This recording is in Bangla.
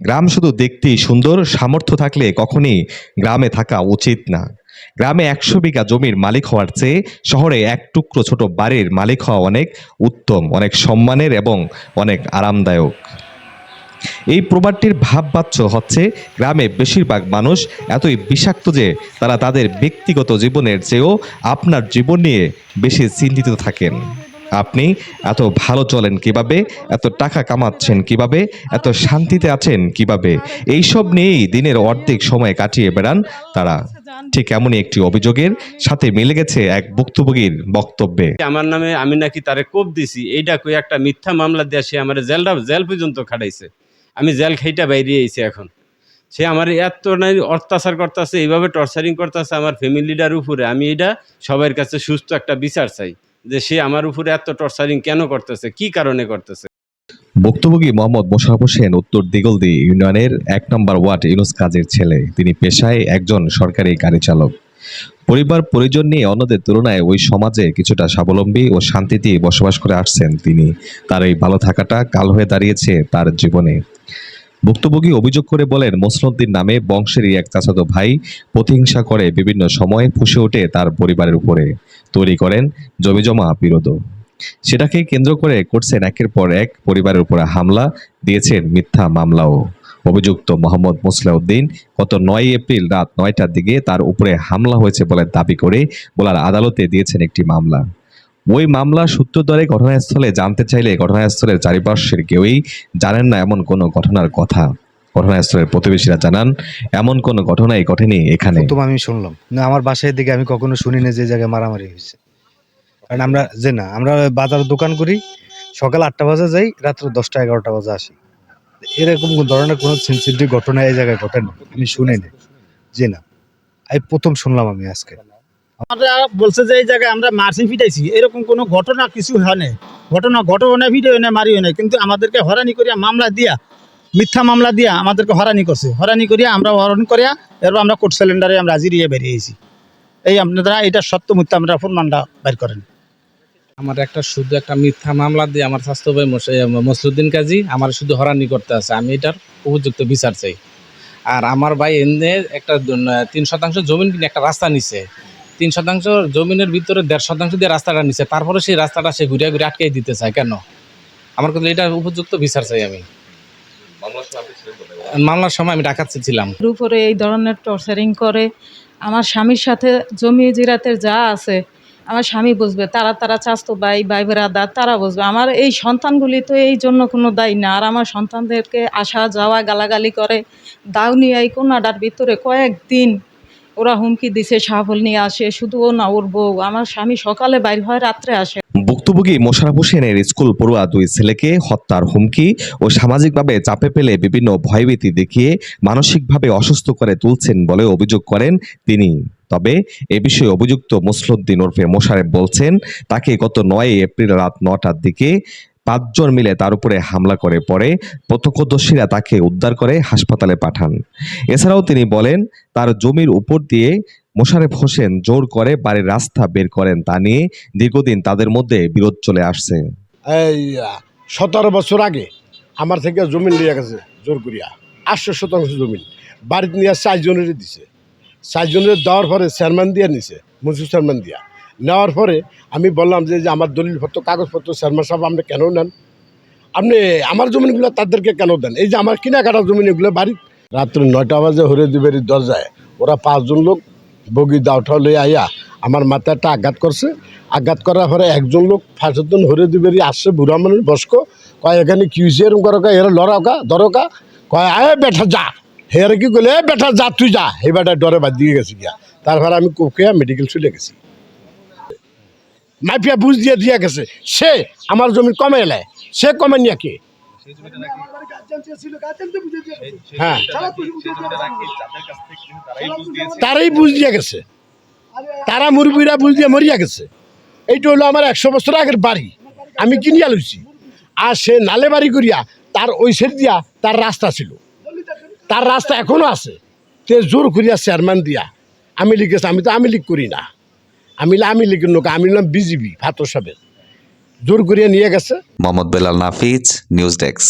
গ্রাম শুধু দেখতেই সুন্দর, সামর্থ্য থাকলে কখনই গ্রামে থাকা উচিত না। গ্রামে একশো বিঘা জমির মালিক হওয়ার চেয়ে শহরে এক টুকরো ছোট বাড়ির মালিক হওয়া অনেক উত্তম, অনেক সম্মানের এবং অনেক আরামদায়ক। এই প্রবাদটির ভাববাচ্য হচ্ছে, গ্রামে বেশিরভাগ মানুষ এতই বিষাক্ত যে তারা তাদের ব্যক্তিগত জীবনের চেয়েও আপনার জীবন নিয়ে বেশি চিন্তিত থাকেন। আপনি এত ভালো চলেন কীভাবে? এত টাকা কামাচ্ছেন কীভাবে? এত শান্তিতে আছেন কীভাবে? এইসব নিয়েই দিনের অর্ধেক সময় কাটিয়ে বেড়ান তারা। ঠিক এমনই একটি অভিযোগের সাথে মিলে গেছে এক ভুক্তভোগীর বক্তব্যে। আমার নামে আমি নাকি তারে কোপ দিছি। এইটা কই একটা মিথ্যা মামলা দিয়ে সে আমার জেলটা জেল পর্যন্ত খাটাইছে। আমি জেল খাইটা বাইরে আইছি এখন। সে আমার এত নাই অত্যাচার করতেছে, এইভাবে টর্চারিং করতেছে আমার ফ্যামিলিটার উপরে। আমি এটা সবার কাছে সুস্থ একটা বিচার চাই। যে সে আমার উপরে এত টর্চারিং কেন করতেছে? কি কারণে করতেছে? ভুক্তভোগী মোহাম্মদ মোশারফ হোসেন, উত্তর দিগলদি ইউনিয়নের এক নম্বর ওয়ার্ড ইউনুস কাজের ছেলে। তিনি পেশায় একজন সরকারি গাড়ি চালক। পরিবার, পরিজন নিয়ে অন্যদের তুলনায় ওই সমাজে কিছুটা স্বাবলম্বী ও শান্তিতে বসবাস করে আসছেন তিনি। তার এই ভালো থাকাটা কাল হয়ে দাঁড়িয়েছে তার জীবনে। ভুক্তভোগী অভিযোগ করে বলেন মোসনউদ্দিন নামে বংশেরই এক চাচাতো ভাই প্রতিহিংসা করে বিভিন্ন সময়ে ফুসে ওঠে তার পরিবারের উপরে। তৈরি করেন জমিজমা বিরোধ সেটাকে কেন্দ্র করে করছেন একের পর এক পরিবারের উপরে হামলা, দিয়েছেন মিথ্যা মামলাও। অভিযুক্ত মোহাম্মদ মুসলাউদ্দিন গত নয় এপ্রিল রাত নয়টার দিকে তার উপরে হামলা হয়েছে বলে দাবি করে বলার আদালতে দিয়েছেন একটি মামলা। ওই মামলা সূত্র ধরে ঘটনাস্থলে জানতে চাইলে ঘটনাস্থলের চারিপাশের কেউই জানেন না এমন কোনো ঘটনার কথা। ঘটনাস্থলের প্রতিবেশীরা জানান, এমন কোনো ঘটনাই ঘটেনি এখানে। প্রথম আমি শুনলাম। না, আমার বাসায় দিকে আমি কখনো শুনি না যে জায়গায় মারামারি হয়েছে। কারণ আমরা যে না, আমরা বাজার দোকান করি, সকাল আটটা বাজে যাই, রাত্র দশটা এগারোটা বাজে আসি। এরকম ধরনের কোনো সেন্সিটিভ ঘটনা এই জায়গায় ঘটে না আমি শুনি না যে না, এই প্রথম শুনলাম আমি আজকে। আমরা বলছে যে এই জায়গায় আমরা মারছি ফিটাইছি। এরকম কোনো ঘটনা কিছু হয় নাই। ঘটনা ঘটনা ভিডিও নাই, মারিও নাই। কিন্তু আমাদেরকে হরানি করিয়া মামলা দিয়া, মিথ্যা মামলা দিয়া আমাদেরকে হরানি করছে। হরানি করিয়া আমরা হরণ করিয়া এরপর আমরা কোর্ট সিলিন্ডারে আমরা হাজিরিয়ে বেরিয়েছি এই আপনারা, এটা সত্য মিথ্যা আমরা প্রমাণটা বের করেন। আমার একটা শুধু একটা মিথ্যা মামলা দিয়ে আমার স্বাস্থ্য ভাই মসরুদ্দিন কাজী আমার শুধু হরানি করতে আছে। আমি এটার উপযুক্ত বিচার চাই। আর আমার ভাই এনে একটা তিন শতাংশ জমিন কিনে একটা রাস্তা নিছে। তিন শতাংশ জমিনের ভিতরে দেড় শতাংশ দিয়ে রাস্তাটা নিচ্ছে তারপরে সেই রাস্তাটা সে ঘুরিয়ে ঘুরে আটকে দিতে চায় কেন? আমার কিন্তু এটা উপযুক্ত বিচার চাই আমি। মামলার সময় আমি ডাকাচ্ছে ছিলাম। উপরে এই ধরনের টর্চারিং করে আমার স্বামীর সাথে জমি জিরাতের যা আছে আমার স্বামী বুঝবে তারা তারা চাস্তো ভাই ভাই বেড়াদার তারা বুঝবে। আমার এই সন্তানগুলি তো এই জন্য কোনো দায়ী না আর আমার সন্তানদেরকে আসা যাওয়া গালাগালি করে দাউনি এই কোনাডার ভিতরে কয়েকদিন ওরা হুমকি দিছে সাফল নিয়ে আসে, শুধু ও না, ওর বউ। আমার স্বামী সকালে বাইর হয়, রাত্রে আসে। ভুক্তভোগী মোশারফ হোসেনের স্কুল পড়ুয়া দুই ছেলেকে হত্যার হুমকি ও সামাজিকভাবে চাপে পেলে বিভিন্ন ভয়ভীতি দেখিয়ে মানসিকভাবে অসুস্থ করে তুলছেন বলে অভিযোগ করেন তিনি। তবে এ বিষয়ে অভিযুক্ত মুসলুদ্দিন ওরফে মোশারেফ বলছেন, তাকে গত নয় এপ্রিল রাত নটার দিকে পাঁচজন মিলে তার উপরে হামলা করে। পরে প্রত্যক্ষদর্শীরা তাকে উদ্ধার করে হাসপাতালে পাঠান। এছাড়াও তিনি বলেন, তার জমির উপর দিয়ে মোশারেফ হোসেন জোর করে বাড়ির রাস্তা বের করেন। তা নিয়ে দীর্ঘদিন তাদের মধ্যে বিরোধ চলে আসছে। সতেরো বছর আগে আমার থেকে জমিন লিয়ে গেছে, জোর করিয়া। আটশো শতাংশ জমিন বাড়িতে নিয়ে চারজনের দিছে। চারজনের দেওয়ার পরে চেয়ারম্যান দিয়ে নিছে মনসুর চেয়ারম্যান দিয়া। নেওয়ার পরে আমি বললাম যে আমার দলিলপত্র, কাগজপত্র চেয়ারম্যান সাহেব, আপনি কেন নেন? আপনি আমার জমিনগুলো তাদেরকে কেন দেন? এই যে আমার কিনা কাটা জমিন এগুলো বাড়ি। রাত্রে নয়টা বাজে হরে দুবেরি দরজায়। ওরা পাঁচজন লোক বগি দাওঠা লয়ে আইয়া আমার মাথায় একটা আঘাত করছে। আঘাত করার পরে একজন লোক ফাঁসজন হরে দুবেরি আসছে, বুড়া মানুষ বস্ক কয়, এখানে কি হয়েছে এরকম করো এরা লড়াকা দরকা কয়, আয় বেঠা যা। হেয়ারে কি করলে বেঠা যা, তুই যা। এই ডরে বাদ দিয়ে গেছি গিয়া। তারপরে আমি কোকিয়া মেডিকেল চলে গেছি। মাফিয়া বুঝ দিয়ে দিয়ে গেছে। সে আমার জমি কমে এলে সে কমে নিয়ে কে? হ্যাঁ। তারাই বুঝ দিয়ে গেছে। তারা মুরব্বীরা বুঝ দিয়ে মরিয়া গেছে। এইটা হলো আমার একশো বছর আগের বাড়ি। আমি কিনিয়া লইছি। আর সে নালে বাড়ি করিয়া তার ওই সের দিয়া তার রাস্তা ছিল। তার রাস্তা এখনও আছে। তে জোর করিয়া চেয়ারম্যান দিয়া। আমি লিখেছি আমি তো আমি লিখ করি না। আমি আমি লিখি লোক, আমি নিলাম বিজিবি ভাতর সাহেবের জোর করিয়া নিয়ে গেছে। Mohammad Belal Nafiz, news desk.